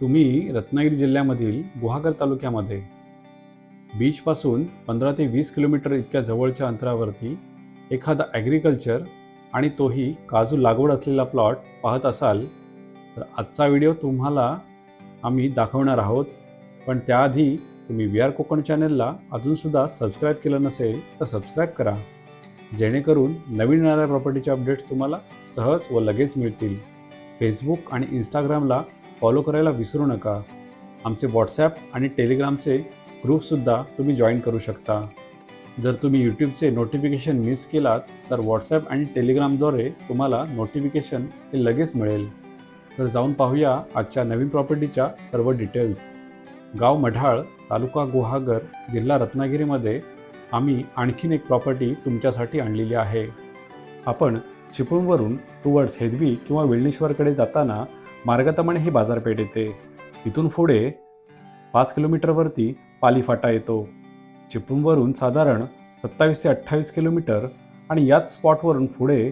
तुम्ही रत्नागिरी जिल्ह्यामधील गुहागर तालुक्यामध्ये बीचपासून पंधरा ते वीस किलोमीटर इतक्या जवळच्या अंतरावरती एखादा ॲग्रिकल्चर आणि तोही काजू लागवड असलेला प्लॉट पाहत असाल तर आजचा व्हिडिओ तुम्हाला आम्ही दाखवणार आहोत. पण त्याआधी तुम्ही वी आर कोकण चॅनलला अजूनसुद्धा सबस्क्राईब केलं नसेल तर सबस्क्राईब करा. जेणेकरून नवीन येणाऱ्या प्रॉपर्टीचे अपडेट्स तुम्हाला सहज व लगेच मिळतील. फेसबुक आणि इंस्टाग्रामला फॉलो करायला विसरू नका. आमचे व्हॉट्सॲप आणि टेलिग्रामचे ग्रुपसुद्धा तुम्ही जॉईन करू शकता. जर तुम्ही यूट्यूबचे नोटिफिकेशन मिस केलात तर व्हॉट्सॲप आणि टेलिग्रामद्वारे तुम्हाला नोटिफिकेशन हे लगेच मिळेल. तर जाऊन पाहूया आजच्या नवीन प्रॉपर्टीच्या सर्व डिटेल्स गाव मढाळ तालुका गुहागर जिल्हा रत्नागिरीमध्ये आम्ही आणखीन एक प्रॉपर्टी तुमच्यासाठी आणलेली आहे. आपण चिपळूणवरून टुवर्ड्स हेदवी किंवा विळणेश्वरकडे जाताना मार्गतमण ही बाजारपेठ येते. इथून पुढे पाच किलोमीटरवरती पालीफाटा येतो. चिपळूणवरून साधारण सत्तावीस ते अठ्ठावीस किलोमीटर आणि याच स्पॉटवरून पुढे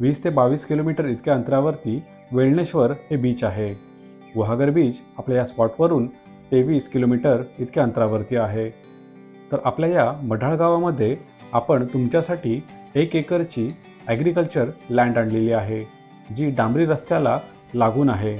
वीस ते बावीस किलोमीटर इतक्या अंतरावरती वेळणेश्वर हे बीच आहे. गुहागर बीच आपल्या या स्पॉटवरून तेवीस किलोमीटर इतक्या अंतरावरती आहे. तर आपल्या या मढाळ गावामध्ये आपण तुमच्यासाठी एक एकरची ॲग्रिकल्चर लँड आणलेली आहे जी डांबरी रस्त्याला लागून आहे.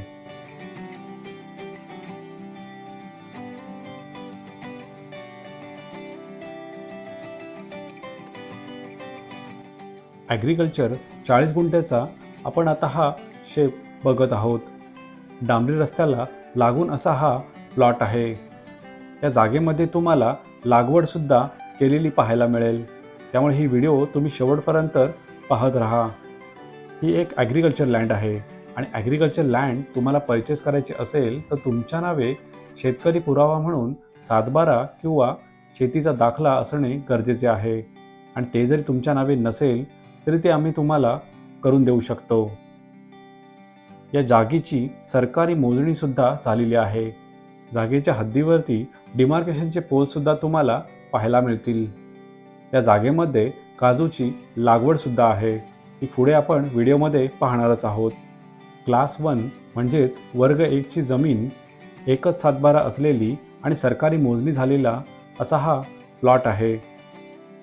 ॲग्रिकल्चर चाळीस गुंठ्याचा आपण आता हा शेप बघत आहोत. डांबरी रस्त्याला लागून असा हा प्लॉट आहे. या जागेमध्ये तुम्हाला लागवडसुद्धा केलेली पाहायला मिळेल. त्यामुळे ही व्हिडिओ तुम्ही शेवटपर्यंत पाहत राहा. ही एक ॲग्रिकल्चर लँड आहे. आणि ॲग्रिकल्चर लँड तुम्हाला परचेस करायची असेल तर तुमच्या नावे शेतकरी पुरावा म्हणून सातबारा किंवा शेतीचा दाखला असणे गरजेचे आहे. आणि ते जरी तुमच्या नावे नसेल तरी ते आम्ही तुम्हाला करून देऊ शकतो. या जागेची सरकारी मोजणीसुद्धा झालेली आहे. जागेच्या हद्दीवरती डिमार्केशनचे पोलसुद्धा तुम्हाला पाहायला मिळतील. या जागेमध्ये काजूची लागवडसुद्धा आहे. ती पुढे आपण व्हिडिओमध्ये पाहणारच आहोत. क्लास वन म्हणजेच वर्ग एकची जमीन एकच सातबारा असलेली आणि सरकारी मोजणी झालेला असा हा प्लॉट आहे.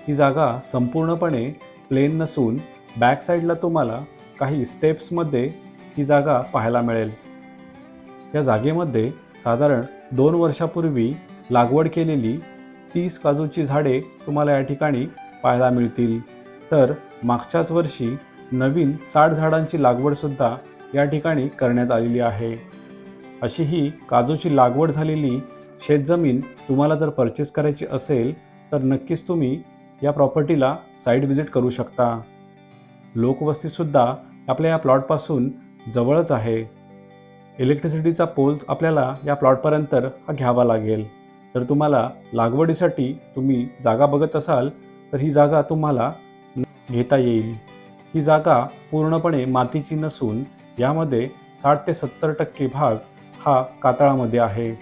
ही जागा संपूर्णपणे प्लेन नसून बॅक साईडला तुम्हाला काही स्टेप्समध्ये ही जागा पाहायला मिळेल. या जागेमध्ये साधारण दोन वर्षापूर्वी लागवड केलेली तीस काजूची झाडे तुम्हाला या ठिकाणी पाहायला मिळतील. तर मागच्याच वर्षी नवीन साठ झाडांची लागवडसुद्धा या ठिकाणी करण्यात आलेली आहे. अशी ही काजूची लागवड झालेली शेतजमीन तुम्हाला जर परचेस करायची असेल तर नक्कीच तुम्ही या प्रॉपर्टीला साईट व्हिजिट करू शकता. लोकवस्तीसुद्धा आपल्या या प्लॉटपासून जवळच आहे. इलेक्ट्रिसिटीचा पोल आपल्याला या प्लॉटपर्यंत हा घ्यावा लागेल. तर तुम्हाला लागवडीसाठी तुम्ही जागा बघत असाल तर ही जागा तुम्हाला घेता येईल. ही जागा पूर्णपणे मातीची नसून यामध्ये साठ ते सत्तर टक्के भाग हा कातळामध्ये आहे.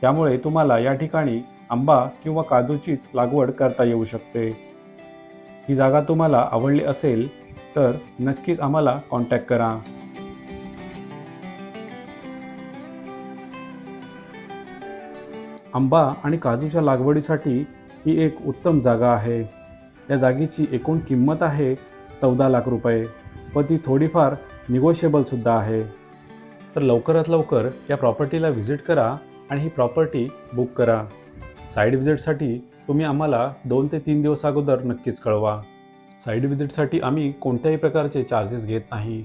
त्यामुळे तुम्हाला या ठिकाणी आंबा किंवा काजूचीच लागवड करता येऊ शकते. ही जागा तुम्हाला आवडली असेल तर नक्कीच आम्हाला कॉन्टॅक्ट करा. आंबा आणि काजूच्या लागवडीसाठी ही एक उत्तम जागा आहे. या जागेची एकूण किंमत आहे चौदा लाख रुपये व ती थोडीफार निगोशिएबलसुद्धा आहे. तर लवकरात लवकर या प्रॉपर्टीला व्हिजिट करा आणि ही प्रॉपर्टी बुक करा. साईड व्हिजिटसाठी तुम्ही आम्हाला दोन ते तीन दिवस अगोदर नक्कीच कळवा. साईड व्हिजिटसाठी आम्ही कोणत्याही प्रकारचे चार्जेस घेत नाही.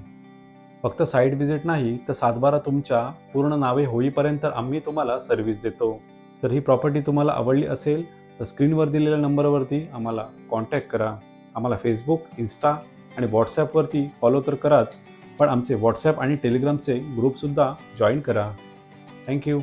फक्त साईड व्हिजिट नाही तर सातबारा तुमच्या पूर्ण नावे होईपर्यंत आम्ही तुम्हाला सर्व्हिस देतो. तर ही प्रॉपर्टी तुम्हाला आवडली असेल तर स्क्रीनवर दिलेल्या नंबरवरती आम्हाला कॉन्टॅक्ट करा. आम्हाला फेसबुक इन्स्टा आणि व्हॉट्सॲपवरती फॉलो तर कराच. पण आमचे व्हॉट्सॲप आणि टेलिग्रामचे ग्रुपसुद्धा जॉईन करा. थँक्यू